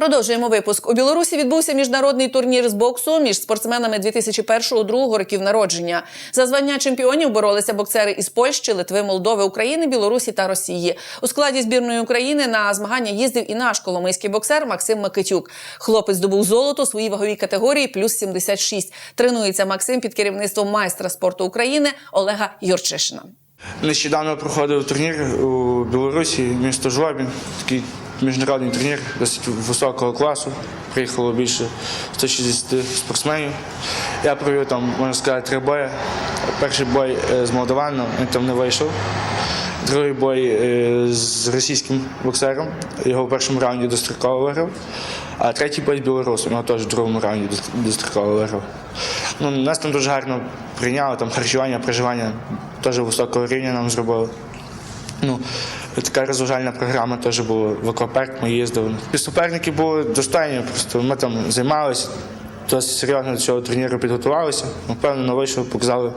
Продовжуємо випуск. У Білорусі відбувся міжнародний турнір з боксу між спортсменами 2001-2002 років народження. За звання чемпіонів боролися боксери із Польщі, Литви, Молдови, України, Білорусі та Росії. У складі збірної України на змагання їздив і наш коломийський боксер Максим Микитюк. Хлопець здобув золото у своїй ваговій категорії плюс 76. Тренується Максим під керівництвом майстра спорту України Олега Юрчишина. Нещодавно проходив турнір у Білорусі, місто Жлобін. Такий міжнародний турнір досить високого класу. Приїхало більше 160 спортсменів. Я провів там, можна сказати, три бої. Перший бой е, з Молдаваном, він там не вийшов. Другий бой е, з російським боксером. Його в першому раунді достроково виграв. А третій бой з білорусом, його теж в другому раунді дос- достроково виграв. Ну, нас там дуже гарно прийняли, там харчування, проживання теж високого рівня нам зробили. Ну, така розважальна програма теж була в аквапарк, ми їздили. І суперники були достойні, просто ми там займалися, досить серйозно до цього турніру підготувалися. Впевнено, вийшов, показали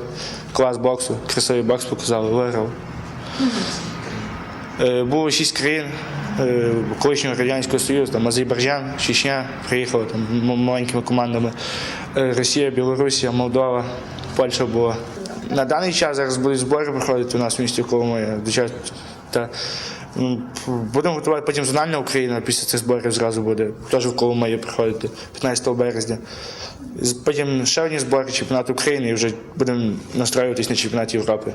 клас боксу, красивий бокс показали, виграв. Е, Було шість країн е, колишнього Радянського Союзу, там Азербайджан, Чечня, приїхали там маленькими командами. Е, Росія, Білорусія, Молдова, Польща була. На даний час зараз будуть збори проходити у нас в місті Коломия. Та, будемо готувати потім зональна Україна, після цих зборів зразу буде. Теж в Коломиї приходити 15 березня. Потім ще одні збори чемпіонат України і вже будемо настроюватись на чемпіонат Європи.